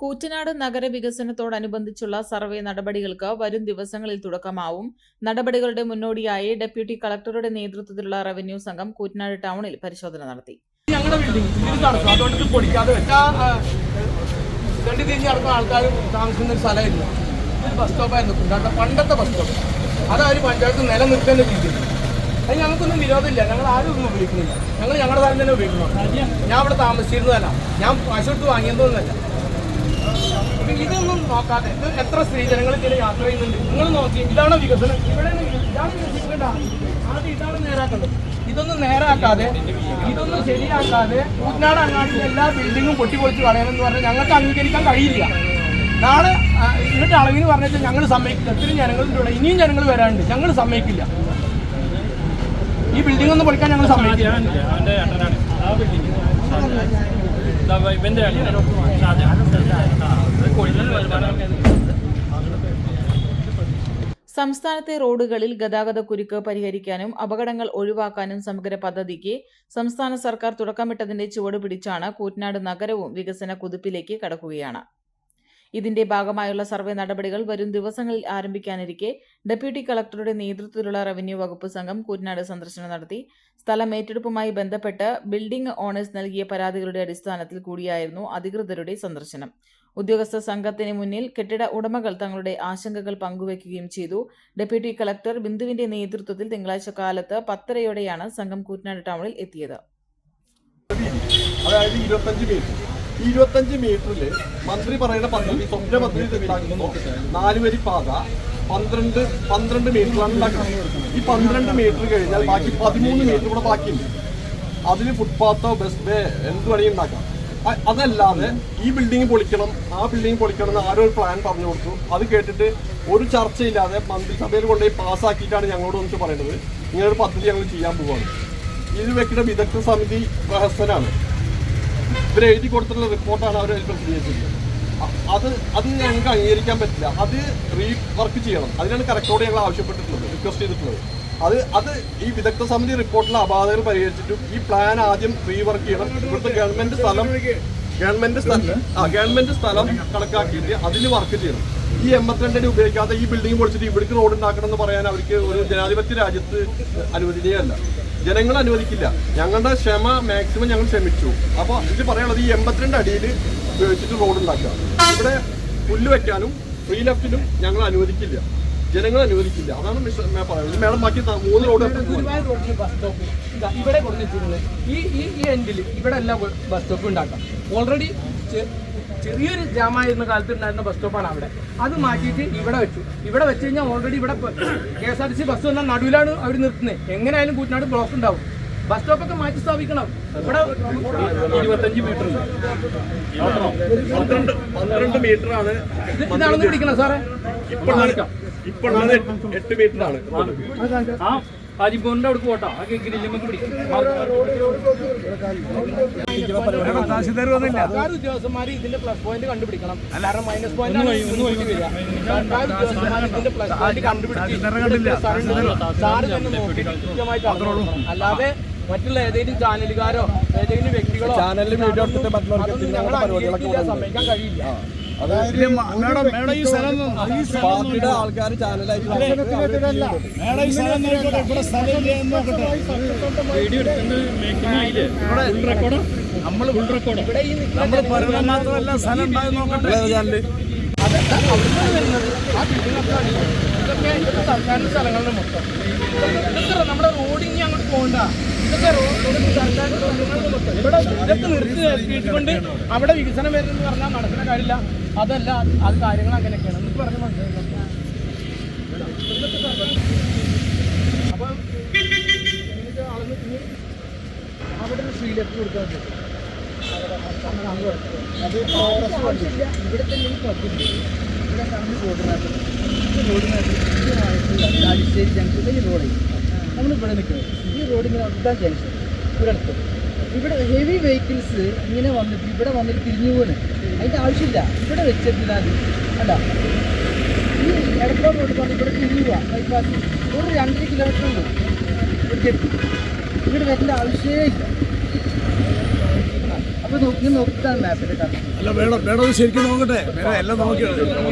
Koottanad നഗരവികസനത്തോടനുബന്ധിച്ചുള്ള survey നടപടികൾക്ക് വരും ദിവസങ്ങളിൽ തുടക്കമാവും. നടപടികളുടെ മുന്നോടിയായി ഡെപ്യൂട്ടി കളക്ടറുടെ നേതൃത്വത്തിലുള്ള റവന്യൂ സംഘം കൂറ്റനാട് ടൗണിൽ പരിശോധന നടത്തി. ഒരു പണ്ടത്തെ ബസ് സ്റ്റോപ്പ് അത് പഞ്ചായത്ത് നിലനിർത്തേണ്ട രീതിയിൽ. അത് ഞങ്ങൾക്കൊന്നും വിരോധമില്ല. ഞങ്ങൾ ആരും ഒന്നും ഉപയോഗിക്കുന്നില്ല. ഞങ്ങൾ ഞങ്ങളുടെ സ്ഥലം തന്നെ ഉപയോഗിക്കുന്നുണ്ട് ഞാൻ ഇവിടെ താമസിച്ചിരുന്നതല്ല. ഞാൻ എടുത്ത് വാങ്ങിയതൊന്നുമല്ല. ഇതൊന്നും നോക്കാതെ ഇത് എത്ര സ്ത്രീജനങ്ങൾ ഇതിൽ യാത്ര ചെയ്യുന്നുണ്ട്? നിങ്ങൾ നോക്കി ഇതാണ് വികസനം. ഇവിടെ ഇതാണ് വികസിക്കേണ്ട ആദ്യം ഇതാണ് നേരാക്കേണ്ടത്. ഇതൊന്നും നേരാക്കാതെ ഇതൊന്നും ശരിയാക്കാതെ കൂറ്റനാട് അങ്ങാടിയിലെ എല്ലാ ബിൽഡിങ്ങും പൊട്ടിപ്പൊളിച്ച് കളയണമെന്ന് പറഞ്ഞാൽ ഞങ്ങൾക്ക് അംഗീകരിക്കാൻ കഴിയില്ല. നാളെ ഇന്നിട്ട് അളവിന് പറഞ്ഞാൽ ഞങ്ങൾ സമ്മതിക്കില്ല. ഇത്രയും ജനങ്ങളുടെ ഇവിടെ ഇനിയും ജനങ്ങൾ വരാനുണ്ട്. ഞങ്ങൾ സമ്മതിക്കില്ല. ഈ ബിൽഡിംഗ് ഒന്ന് പൊളിക്കാൻ ഞങ്ങൾ സമ്മതിക്കില്ല. സംസ്ഥാനത്തെ റോഡുകളിൽ ഗതാഗത കുരുക്ക് പരിഹരിക്കാനും അപകടങ്ങൾ ഒഴിവാക്കാനും സമഗ്ര പദ്ധതിക്ക് സംസ്ഥാന സർക്കാർ തുടക്കമിട്ടതിന്റെ ചുവട് പിടിച്ചാണ് കൂറ്റനാട് നഗരവും വികസന കുതിപ്പിലേക്ക് കടക്കുകയാണ്. ഇതിന്റെ ഭാഗമായുള്ള സർവേ നടപടികൾ വരും ദിവസങ്ങളിൽ ആരംഭിക്കാനിരിക്കെ. ഡെപ്യൂട്ടി കളക്ടറുടെ നേതൃത്വത്തിലുള്ള റവന്യൂ വകുപ്പ് സംഘം കൂറ്റനാട് സന്ദർശനം നടത്തി. സ്ഥലം ഏറ്റെടുപ്പുമായി ബന്ധപ്പെട്ട് ബിൽഡിംഗ് ഓണേഴ്സ് നൽകിയ പരാതികളുടെ അടിസ്ഥാനത്തിൽ കൂടിയായിരുന്നു അധികൃതരുടെ സന്ദർശനം. ഉദ്യോഗസ്ഥ സംഘത്തിന് മുന്നിൽ കെട്ടിട ഉടമകൾ തങ്ങളുടെ ആശങ്കകൾ പങ്കുവയ്ക്കുകയും ചെയ്തു. ഡെപ്യൂട്ടി കളക്ടർ ബിന്ദുവിന്റെ നേതൃത്വത്തിൽ തിങ്കളാഴ്ച കാലത്ത് പത്തരയോടെയാണ് സംഘം കൂറ്റനാട് ടൗണിൽ എത്തിയത്. അതായത് ഇരുപത്തഞ്ച് പേര്. ഇരുപത്തഞ്ച് മീറ്ററിൽ മന്ത്രി പറയുന്ന പദ്ധതി സ്വപ്ന പദ്ധതി ഉണ്ടാക്കുന്നു നാല് വരി പാത പന്ത്രണ്ട് പന്ത്രണ്ട് മീറ്ററാണ് ഉണ്ടാക്കുന്നത്. ഈ പന്ത്രണ്ട് മീറ്റർ കഴിഞ്ഞാൽ ബാക്കി പതിമൂന്ന് മീറ്റർ കൂടെ ബാക്കിയുണ്ട്. അതിന് ഫുട്പാത്തോ ബസ് വേ എന്ത് വേണമെങ്കിൽ ഉണ്ടാക്കാം. അതല്ലാതെ ഈ ബിൽഡിംഗ് പൊളിക്കണം ആ ബിൽഡിംഗ് പൊളിക്കണം എന്ന് ആരോ ഒരു പ്ലാൻ പറഞ്ഞു കൊടുത്തു. അത് കേട്ടിട്ട് ഒരു ചർച്ചയില്ലാതെ മന്ത്രിസഭയിൽ കൊണ്ടുപോയി പാസ്സാക്കിയിട്ടാണ് ഞങ്ങളോട് വന്നിട്ട് പറയുന്നത് ഇങ്ങനൊരു പദ്ധതി ഞങ്ങൾ ചെയ്യാൻ പോവുകയാണ് ഇത് വെക്കുന്ന വിദഗ്ധ സമിതി പ്രഹസനാണ് ഇവർ എഴുതി കൊടുത്തിട്ടുള്ള റിപ്പോർട്ടാണ് അവർ അ- അത് അത് ഞങ്ങൾക്ക് അംഗീകരിക്കാൻ പറ്റില്ല. അത് റീ വർക്ക് ചെയ്യണം. അതിനാണ് കറക്റ്റോട് ഞങ്ങൾ ആവശ്യപ്പെട്ടിട്ടുള്ളത് റിക്വസ്റ്റ് ചെയ്തിട്ടുള്ളത്. അത് അത് ഈ വിദഗ്ധ സമിതി റിപ്പോർട്ടിലെ അപാധകൾ പരിഹരിച്ചിട്ടും ഈ പ്ലാൻ ആദ്യം റീ വർക്ക് ചെയ്യണം. ഇവിടുത്തെ ഗവൺമെന്റ് സ്ഥലം ഗവൺമെന്റ് സ്ഥലം ആ ഗവൺമെന്റ് സ്ഥലം കണക്കാക്കിയിട്ട് അതിൽ വർക്ക് ചെയ്യണം. ഈ എൺപത്തിരണ്ടിന് ഉപയോഗിക്കാതെ ഈ ബിൽഡിംഗ് പൊളിച്ചിട്ട് ഇവിടേക്ക് റോഡ് ഉണ്ടാക്കണം എന്ന് പറയാൻ അവർക്ക് ഒരു ജനാധിപത്യ രാജ്യത്ത് അനുവദനീയമല്ല. ജനങ്ങൾ അനുവദിക്കില്ല. ഞങ്ങളുടെ ക്ഷമ മാക്സിമം ഞങ്ങൾ ക്ഷമിച്ചു. അപ്പോൾ ഇത് പറയാനുള്ളത് ഈ എൺപത്തിരണ്ട് അടിയിൽ ഉപയോഗിച്ചിട്ട് റോഡ് ഉണ്ടാക്കുക. ഇവിടെ പുല്ല് വെക്കാനും ഫ്രീ ലെഫ്റ്റിനും ഞങ്ങൾ അനുവദിക്കില്ല. ജനങ്ങൾ അനുവദിക്കില്ല. അതാണ് മിസ് മേ പറയുന്നത്. മേഡം ബാക്കി മൂന്ന് റോഡ് ഇവിടെ കൊടുത്ത് ഈ ഈ ഈ എൻഡിൽ ഇവിടെ എല്ലാം ബസ് സ്റ്റോപ്പ് ഉണ്ടാക്കാം. ഓൾറെഡി ചെറിയൊരു ജാമായിരുന്ന കാലത്ത് ഉണ്ടായിരുന്ന ബസ് സ്റ്റോപ്പാണ് അവിടെ. അത് മാറ്റിയിട്ട് ഇവിടെ വെച്ചു. ഇവിടെ വെച്ച് കഴിഞ്ഞാൽ ഓൾറെഡി ഇവിടെ K S R T C bus വന്നാൽ നടുവിലാണ് അവർ നിർത്തുന്നത് എങ്ങനെയായാലും കൂറ്റനാട് ബ്ലോക്ക് ഉണ്ടാവും. ബസ് സ്റ്റോപ്പൊക്കെ മാറ്റി സ്ഥാപിക്കണം. ഇവിടെ ഇരുപത്തഞ്ച് മീറ്റർ ഉണ്ട്. പന്ത്രണ്ട് പന്ത്രണ്ട് മീറ്റർ ആണ്. ഇത് ഇതാണെന്ന് പിടിക്കണം സാറേ. ഉള്ളത് എട്ട് മീറ്റർ ആണ്. ആ ഹാജിബോറിന്റെ അവിടെ പോട്ടാ. ആ ഗ്രില്ലുമ്മക്ക് പിടിക്കും. സർക്കാർ ഉദ്യോഗസ്ഥന്മാർ ഇതിന്റെ പ്ലസ് പോയിന്റ് കണ്ടുപിടിക്കണം. കാരണം മൈനസ് പോയിന്റ് സർക്കാർ ഉദ്യോഗസ്ഥന്മാർ ഇതിന്റെ പ്ലസ് പോയിന്റ് കണ്ടുപിടിച്ച് സാറ് തന്നെ നോക്കി കൃത്യമായിട്ട് അല്ലാതെ മറ്റുള്ള ഏതെങ്കിലും ചാനലുകാരോ ഏതെങ്കിലും വ്യക്തികളോ ചാനലിൽ വീഡിയോ എടുത്തിട്ട് മറ്റുള്ളവർക്ക് ഞങ്ങൾ പരിപാടികളൊക്കെ സമ്മതിക്കാൻ കഴിയില്ല. പാർട്ടിയുടെ ആൾക്കാർ ചാനലായിട്ട് വീഡിയോ എടുക്കുന്ന മേക്കിംഗ് ആയില്ലേ? ഫുൾ റെക്കോർഡ് നമ്മൾ ഫുൾ റെക്കോർഡ് ഇവിടെ ഈ നിൽക്കുന്ന ചാനൽ അതൊക്കെ അവിടുന്ന് വരുന്നത്? ആ ബിൽഡിംഗൊക്കെ സർക്കാരിന്റെ സ്ഥലങ്ങളുടെ മൊത്തം. ഇതൊക്കെ നമ്മുടെ റോഡിങ് അങ്ങോട്ട് പോകണ്ട. ഇതൊക്കെ റോഡ് സർക്കാരിന്റെ സ്ഥലങ്ങളുടെ മൊത്തം. ഇവിടെ ഇതൊക്കെ നിർത്തി അവിടെ വികസനം വരുന്നെന്ന് പറഞ്ഞാൽ നടക്കുന്ന കാര്യമില്ല. അതല്ല അത് കാര്യങ്ങൾ അങ്ങനെയൊക്കെയാണ്. എന്നിട്ട് പറഞ്ഞ അവിടെ ഒരു കൊടുക്കാൻ പറ്റും. ഇവിടെ തന്നെ ഈ പദ്ധതി. ഇവിടെ കാണുന്ന റോഡ് മാപ്പ് ചാലിശ്ശേരി ജംഗ്ഷൻ ഈ റോഡ് നമ്മൾ ഇവിടെ നിൽക്കുന്നത് ഈ റോഡിങ്ങനെ അതാ ജംഗ്ഷൻ ഇവിടെ ഇവിടെ ഹെവി വെഹിക്കിൾസ് ഇങ്ങനെ വന്നിട്ട് ഇവിടെ വന്നിട്ട് തിരിഞ്ഞു പോകുന്നു അതിന്റെ ആവശ്യമില്ല. ഇവിടെ വെച്ചിരുന്നാൽ അല്ല ഈ എടപ്പാട് റോഡ് വന്ന് ഇവിടെ തിരിഞ്ഞു പോവാം. ബൈപ്പാസ് ഒരു രണ്ടര കിലോമീറ്റർ ഉണ്ട് ഇവിടെ വരേണ്ട ആവശ്യമേ ഇല്ല അപ്പൊ നോക്കി നോക്കിയിട്ടാണ് മാപ്പിൽ കാണുന്നത് അല്ല മേഡം മേഡം ഇത് ശരിക്കും നോക്കട്ടെ. മേഡം എല്ലാം നോക്കി.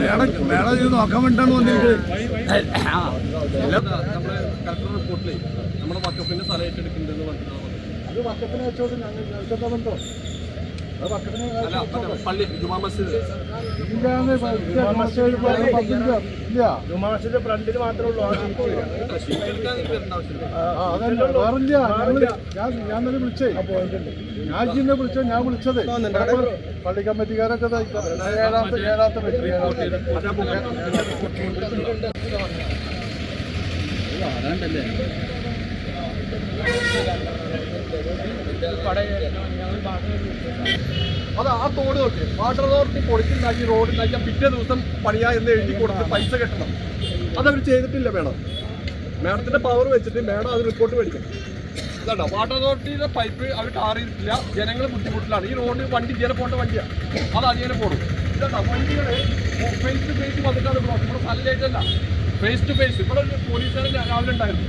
മേഡം മേഡം ഇത് നോക്കാൻ വേണ്ടിയിട്ടാണ് വന്നിരിക്കുന്നത്. നമ്മുടെ കളക്ടർ റിപ്പോർട്ടിലെ നമ്മുടെ വക്കഫിന്റെ സ്ഥലം ഏറ്റെടുക്കുന്നുണ്ടെന്ന് പറഞ്ഞിട്ടാണ് അത് വക്കത്തിന് വെച്ചോട്ട് ഞങ്ങൾ ബന്ധോ അത് വക്കത്തിന് അല്ല മറ്റേ പള്ളി ജുമാ മസ്ജിദ് ജുമാ ജുമാഷിന്റെ ഫ്രണ്ടിൽ മാത്രമേ ഉള്ളൂ ഞാൻ ഞാൻ തന്നെ വിളിച്ചേ ഞാൻ ഇന്നെ വിളിച്ചോ ഞാൻ വിളിച്ചതേ പള്ളി കമ്മിറ്റിക്കാരൊക്കെ ഏഴാമത്തെ ഏഴാമത്തെ ഏഴാമത്തെ അത് ആ തോട് നോക്കി വാട്ടർ അതോറിറ്റി പൊളിച്ചുണ്ടാക്കി റോഡ് ഉണ്ടാക്കിയാൽ പിറ്റേ ദിവസം പണിയാ എന്ന് എഴുതി കൊടുത്ത് പൈസ കെട്ടണം. അതവർ ചെയ്തിട്ടില്ല മേഡം. മേഡത്തിന്റെ പവർ വെച്ചിട്ട് മേഡം അത് റിപ്പോർട്ട് മേടിക്കും. അതാണ്ടോ വാട്ടർ അതോറിറ്റിയുടെ പൈപ്പ് അവർ ടാർ ജനങ്ങൾ ബുദ്ധിമുട്ടിലാണ്. ഈ റോഡ് വണ്ടി ഇങ്ങനെ പോകേണ്ട വണ്ടിയാണ് അത് അതിങ്ങനെ പോകും ഇതാണ്ടോ? വണ്ടികൾ ഫേസ് ടു ഫേസ് വന്നിട്ടാണ് ബ്ലോക്ക് ഇവിടെ നല്ല ഫേസ് ടു ഫേസ് ഇവിടെ ഒരു പോലീസുകാരൻ രാവിലെ ഉണ്ടായിരുന്നു.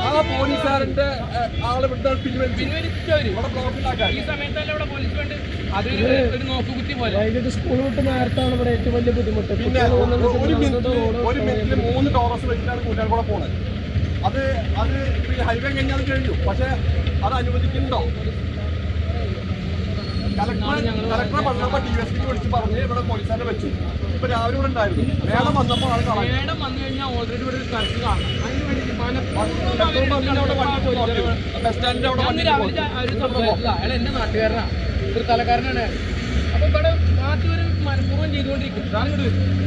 ആ പോലീസുകാരന്റെ ആളെ വിട്ടാൽ പോലെ. സ്കൂൾ വിട്ട് നേരത്താണ് ഇവിടെ ഏറ്റവും വലിയ ബുദ്ധിമുട്ട്. പിന്നെ ഒരു മിനിറ്റ് ഒരു മിനിറ്റിൽ മൂന്ന് ടോറസ് വെച്ചിട്ടാണ് കൂട്ടുകാർ കൂടെ പോണത് അത് അത് ഹൈവേ കഴിഞ്ഞാൽ കഴിഞ്ഞു. പക്ഷെ അത് അനുവദിക്കുന്നുണ്ടോ? കലക്ടറെ വന്നപ്പോ ഡി എസ് പിക്ക് വിളിച്ച് പറഞ്ഞ് ഇവിടെ പോലീസുകാരെ വെച്ചു. ഇപ്പൊ രാവിലെ ഇവിടെ ഉണ്ടായിരുന്നു. മേഡം വന്നപ്പോ ആൾ കളഞ്ഞു മേഡം വന്നു കഴിഞ്ഞാൽ ഓൾറെഡി ഇവിടെ ഒരു സ്ഥലത്ത് കാണണം അതിന് വേണ്ടി. ബസ് സ്റ്റാൻഡിന്റെ അവിടെ വണ്ടി അയാൾ എന്റെ നാട്ടുകാരനാ. ഒരു തലക്കാരനാണ്. അപ്പൊ ഇവിടെ നാട്ടുകാർ മനഃപൂർവം ചെയ്തുകൊണ്ടിരിക്കും. ഇതാണ് ഇങ്ങോട്ട് വരുന്നത്.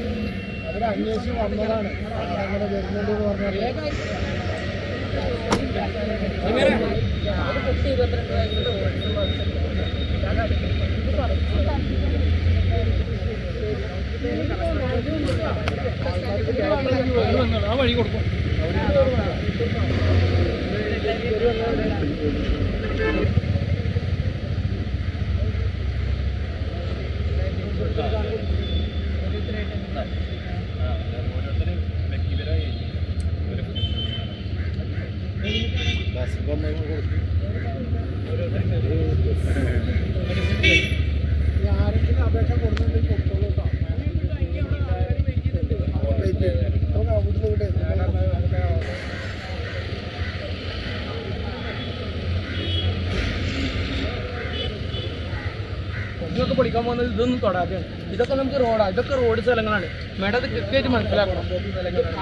അവർ അന്വേഷിച്ച് വന്നതാണ്. അങ്ങനെ വരുന്നുണ്ട് എന്ന് പറഞ്ഞാൽ ആ വഴി കൊടുക്കും. അപേക്ഷ കൊടുക്കുന്നുണ്ടെങ്കിൽ പഠിക്കാൻ പോകുന്നത് ഇതൊന്നും തൊടാതെയാണ് ഇതൊക്കെ നമുക്ക് റോഡാണ് ഇതൊക്കെ റോഡ് സ്ഥലങ്ങളാണ്. മേഡം അത് കൃത്യമായിട്ട് മനസ്സിലാക്കണം.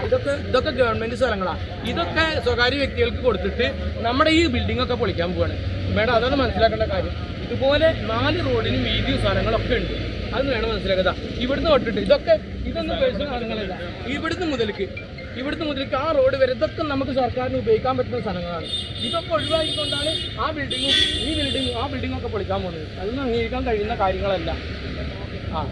ഇതൊക്കെ ഇതൊക്കെ ഗവൺമെന്റ് സ്ഥലങ്ങളാണ് ഇതൊക്കെ സ്വകാര്യ വ്യക്തികൾക്ക് കൊടുത്തിട്ട് നമ്മുടെ ഈ ബിൽഡിംഗ് ഒക്കെ പൊളിക്കാൻ പോവാണ്. മേഡം അതാണ് മനസ്സിലാക്കേണ്ട കാര്യം. ഇതുപോലെ നാല് റോഡിനും വീതിയും സ്ഥലങ്ങളൊക്കെ ഉണ്ട്. അത് വേണം മനസ്സിലാക്കുക ഇവിടുന്ന് തൊട്ടിട്ട് ഇതൊക്കെ ഇതൊന്നും പേഴ്സണൽ സ്ഥലങ്ങളല്ല ഇവിടുന്ന് മുതലേക്ക് ഇവിടുന്ന് മുതലേക്ക് ആ റോഡ് വരെ ഇതൊക്കെ നമുക്ക് സർക്കാരിന് ഉപയോഗിക്കാൻ പറ്റുന്ന സ്ഥലങ്ങളാണ്. ഇതൊക്കെ ഒഴിവാക്കിക്കൊണ്ടാണ് ആ ബിൽഡിങ്ങും ഈ ബിൽഡിങ്ങും ആ ബിൽഡിങ്ങും ഒക്കെ പൊളിക്കാൻ പോകുന്നത്. അതൊന്നും അംഗീകരിക്കാൻ കഴിയുന്ന കാര്യങ്ങളല്ല. ആ.